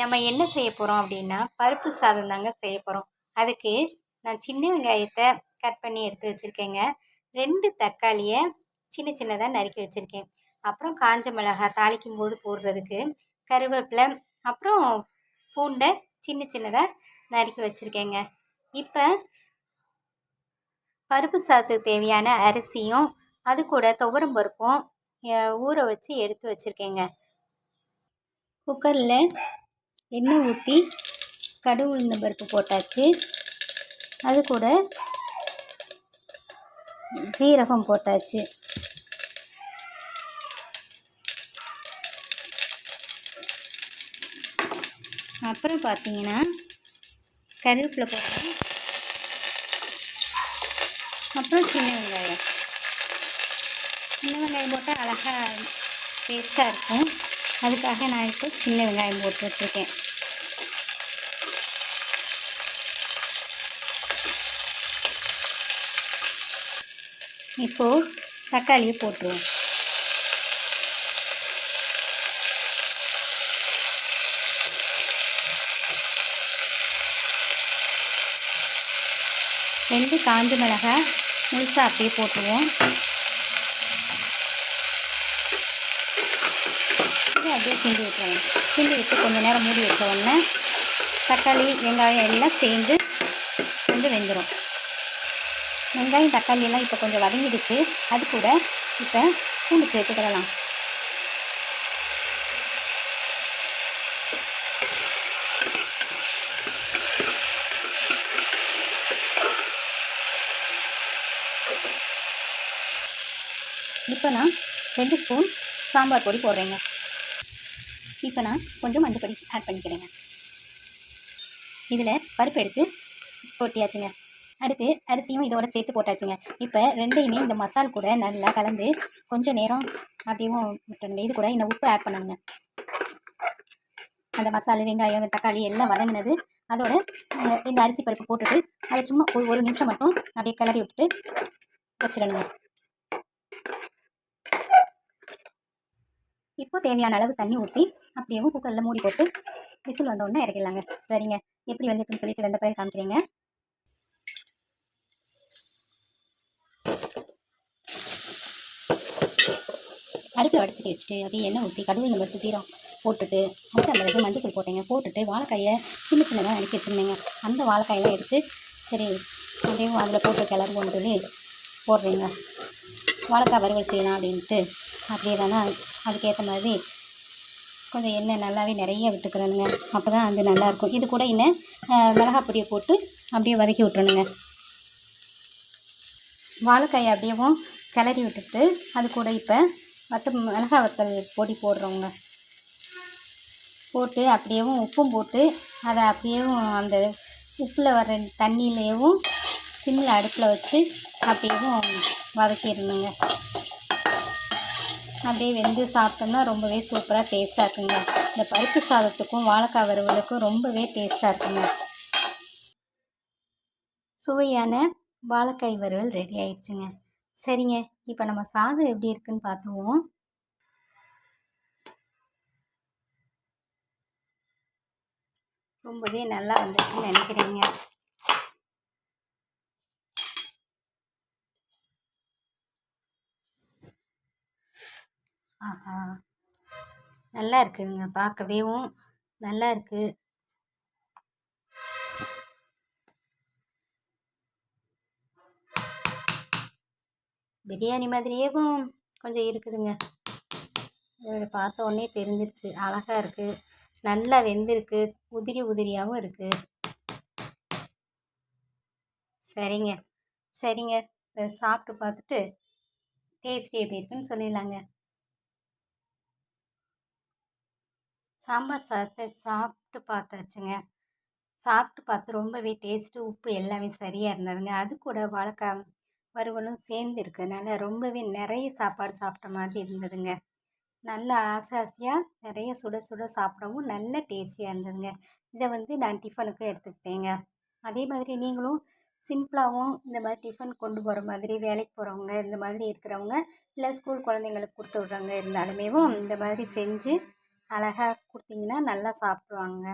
நம்ம என்ன செய்ய போகிறோம் அப்படின்னா பருப்பு சாதம் தாங்க செய்ய போகிறோம் அதுக்கு நான் சின்ன வெங்காயத்தை கட் பண்ணி எடுத்து வச்சுருக்கேங்க. ரெண்டு தக்காளியை சின்ன சின்னதாக நறுக்கி வச்சுருக்கேன். அப்புறம் காஞ்ச மிளகாய் தாளிக்கும் போது போடுறதுக்கு கருவேப்பிலை அப்புறம் பூண்டை சின்ன சின்னதாக நறுக்கி வச்சுருக்கேங்க. இப்போ பருப்பு சாதத்துக்கு தேவையான அரிசியும் அது கூட துவரம் பருப்பும் ஊற வச்சு எடுத்து வச்சுருக்கேங்க. குக்கரில் எண்ணெய் ஊற்றி கடுகு உளுந்த பருப்பு போட்டாச்சு. அது கூட சீரகம் போட்டாச்சு. அப்புறம் பார்த்தீங்கன்னா கருவேப்பிலை போட்டேன். அப்புறம் சின்ன வெங்காயம். சின்ன வெங்காயம் போட்டால் அழகாக டேஸ்ட்டாக இருக்கும். அதுக்காக நான் இப்போ சின்ன வெங்காயம் போட்டு வச்சுருக்கேன் இப்போது தக்காளியை போட்டுருவோம். ரெண்டு காஞ்ச மிளகாய் முழுசாக அப்படியே போட்டுருவோம். அப்படியே கிண்டி விட்டுருவோம். கிண்டி விட்டு கொஞ்சம் நேரம் மூடி வச்ச உடனே தக்காளி வெங்காயம் எல்லாம் சேர்ந்து கொஞ்சம் வெந்துடும் வெங்காயம் தக்காளியெல்லாம் இப்போ கொஞ்சம் வதங்கிடுச்சு. அது கூட இப்போ பூண்டு சேர்த்துக்கிடலாம் இப்போ நான் ரெண்டு ஸ்பூன் சாம்பார் பொடி போடுறேங்க. இப்போ நான் கொஞ்சம் மஞ்சள் பொடி ஆட் பண்ணிக்கிறேங்க. இதில் பருப்பு எடுத்து கொட்டியாச்சுங்க. அடுத்து அரிசியும் இதோட சேர்த்து போட்டாச்சுங்க. இப்போ ரெண்டையுமே இந்த மசால் கூட நல்லா கலந்து கொஞ்சம் நேரம் அப்படியும் விட்டுருங்க இது கூட இந்த உப்பு ஆட் பண்ணுங்க அந்த மசாலா வெங்காயம் தக்காளி எல்லாம் வதங்கினது. அதோட இந்த- அரிசி பருப்பு போட்டுட்டு அதை சும்மா ஒரு ஒரு நிமிஷம் மட்டும் அப்படியே கிளறி விட்டுட்டு வச்சிடணுங்க. இப்போ தேவையான அளவு தண்ணி ஊற்றி அப்படியே குக்கரில் மூடி போட்டு விசில் வந்தோடனே இறக்கிடலாங்க. சரிங்க. எப்படி வந்துட்டுன்னு சொல்லிட்டு வந்த பிறகு காமிக்கிறீங்க. அடுப்பு அடிச்சுட்டு வச்சுட்டு அப்படியே எண்ணெய் ஊற்றி கடுகு இந்த மாதிரி சீரம் போட்டுட்டு அடுத்த அந்த இது மஞ்சள் தூள் போட்டேங்க. போட்டுட்டு வாழைக்காயை சின்ன சின்னதாக அனுப்பி வச்சுருந்தேங்க அந்த வாழைக்காயெல்லாம் எடுத்து சரி அப்படியே அதில் போட்டு கிளறுவோம்னு சொல்லி போடுறீங்க. வாழைக்காய் வறுவல் செய்யலாம் அப்படின்ட்டு. அப்படியே தானே அதுக்கேற்ற மாதிரி கொஞ்சம் எண்ணெய் நல்லாவே நிறைய விட்டுக்கிறேனுங்க. அப்போ தான் அது நல்லாயிருக்கும். இது கூட இன்னும் மிளகாய் பொடியை போட்டு அப்படியே வதக்கி விட்டுறணுங்க. வாழைக்காயை அப்படியேவும் கிளறி விட்டுட்டு அது கூட இப்போ வத்த மிளகாய் வத்தல் பொடி போடுறோங்க போட்டு அப்படியேவும் உப்பும் போட்டு அதை அப்படியேவும் அந்த உப்பில் வர தண்ணியிலேயும் சிம்மில் அடுப்பில் வச்சு அப்படியேவும் வதக்கிடணுங்க. அப்படியே வெந்து சாப்பிட்டோம்னா ரொம்பவே சூப்பராக டேஸ்ட்டாக இருக்குங்க. இந்த பருப்பு சாதத்துக்கும் வாழைக்காய் வறுவலுக்கும் ரொம்பவே டேஸ்ட்டாக இருக்குங்க. சுவையான வாழைக்காய் வறுவல் ரெடி ஆயிடுச்சுங்க. சரிங்க. இப்போ நம்ம சாதம் எப்படி இருக்குன்னு பார்த்துவோம் ரொம்பவே நல்லா வந்துருக்குன்னு நினைக்கிறேங்க. ஆஹா. நல்லா இருக்குதுங்க பார்க்கவேவும் நல்லா இருக்குது பிரியாணி மாதிரியேவும் கொஞ்சம் இருக்குதுங்க. இதோட பார்த்த உடனே தெரிஞ்சிருச்சு. அழகாக இருக்குது நல்லா வெந்திருக்கு. உதிரி உதிரியாகவும் இருக்குது சரிங்க. சரிங்க. சாப்பிட்டு பார்த்துட்டு டேஸ்ட்டு எப்படி இருக்குன்னு சொல்லிடலாங்க. சாம்பார் சாதத்தை சாப்பிட்டு பார்த்தாச்சுங்க. சாப்பிட்டு பார்த்து ரொம்பவே டேஸ்ட்டு உப்பு எல்லாமே சரியாக இருந்ததுங்க. அது கூட வாழைக்காய் வறுவலும் சேர்ந்து இருக்கிறதுனால ரொம்பவே நிறைய சாப்பாடு சாப்பிட்ட மாதிரி இருந்ததுங்க. நல்ல ஆசை ஆசையாக நிறைய சுட சுட சாப்பிடவும் நல்ல டேஸ்டியாக இருந்ததுங்க. இதை வந்து நான் டிஃபனுக்கும் எடுத்துக்கிட்டேங்க. அதே மாதிரி நீங்களும் சிம்பிளாகவும் இந்த மாதிரி டிஃபன் கொண்டு போகிற மாதிரி வேலைக்கு போகிறவங்க இந்த மாதிரி இருக்கிறவங்க இல்லை ஸ்கூல் குழந்தைங்களுக்கு கொடுத்து விட்றவங்க இருந்தாலுமேவும் இந்த மாதிரி செஞ்சு அழகாக கொடுத்தீங்கன்னா நல்லா சாப்பிடுவாங்க.